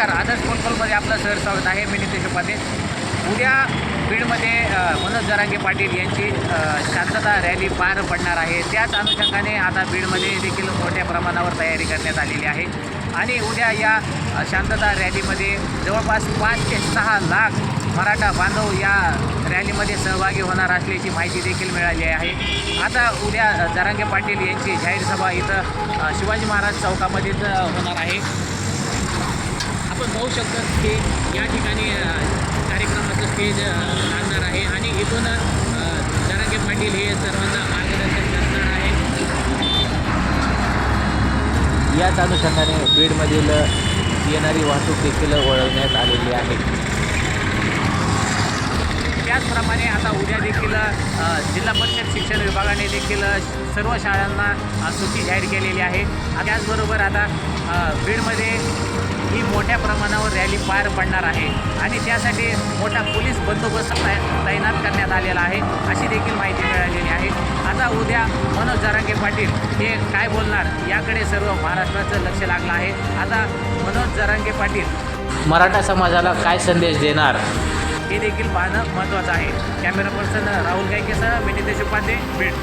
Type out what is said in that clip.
नमस्कार. आदर्श फोनकॉलमध्ये आपलं सर स्वागत आहे मी नितेश उपाध्ये उद्या बीडमध्ये मनोज जरांगे पाटील यांची शांतता रॅली पार पडणार आहे. त्याच अनुषंगाने आता बीडमध्ये देखील मोठ्या प्रमाणावर तयारी करण्यात आलेली आहे. आणि उद्या या शांतता रॅलीमध्ये जवळपास पाच ते सहा लाख मराठा बांधव या रॅलीमध्ये सहभागी होणार असल्याची माहिती देखील मिळाली आहे. आता उद्या जरांगे पाटील यांची जाहीर सभा इथं शिवाजी महाराज चौकामध्येच होणार आहे. आपण पाहू शकतात की या ठिकाणी कार्यक्रमाचं स्टेज लागणार आहे. आणि इथून अ, जरांगे पाटील हे सर्वांना मार्गदर्शन करणार आहे. याच अनुषंगाने बीडमधील येणारी वाहतूक देखील वळवण्यात आलेली आहे. त्याचप्रमाणे आता उद्या देखील जिल्हा परिषद शिक्षण विभागाने देखील सर्व शाळांना सुट्टी जाहीर केलेली आहे. त्याचबरोबर आता बीडमध्ये ही मोठ्या प्रमाणावर रॅली पार पडणार आहे. आणि त्यासाठी मोठा पोलीस बंदोबस्त तैनात करण्यात आलेला आहे. अशी देखील माहिती मिळालेली आहे. आता उद्या मनोज जरांगे पाटील हे काय बोलणार याकडे सर्व महाराष्ट्राचं लक्ष लागलं आहे. आता मनोज जरांगे पाटील मराठा समाजाला काय संदेश देणार? हे देखील पाहणं महत्त्वाचं आहे. कॅमेरा पर्सन राहुल गायकेसह मी नितेश उपाध्ये भेट.